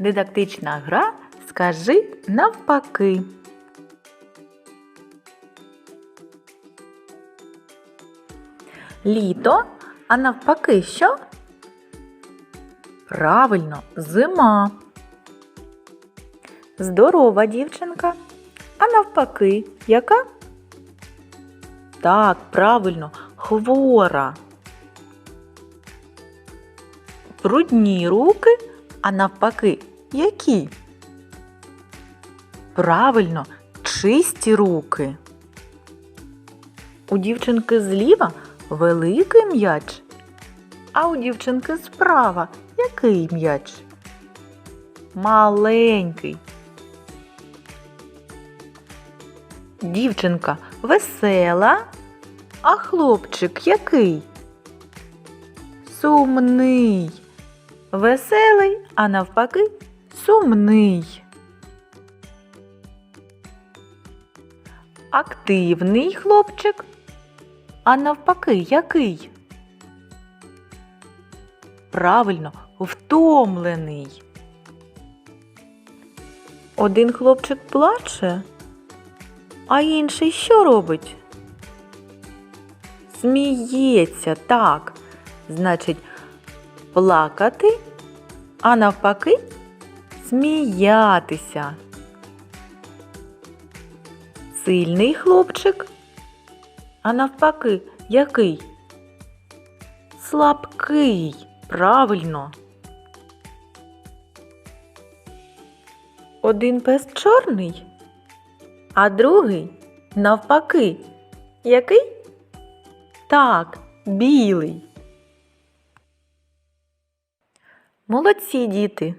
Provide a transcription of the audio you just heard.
Дидактична гра Скажи навпаки. Літо, а навпаки що? Правильно, зима. Здорова дівчинка. А навпаки, яка? Так, правильно, хвора. Брудні руки, а навпаки, які? Правильно, чисті руки. У дівчинки зліва великий м'яч, а у дівчинки справа який м'яч? Маленький. Дівчинка весела, а хлопчик який? Сумний. Веселий, а навпаки сумний. Активний хлопчик, а навпаки який? Правильно, втомлений. Один хлопчик плаче, а інший що робить? Сміється, так. Значить, плакати, а навпаки сміятися. Сильний хлопчик, а навпаки, який? Слабкий, правильно. Один пес чорний, а другий навпаки. Який? Так, білий. Молодці, діти!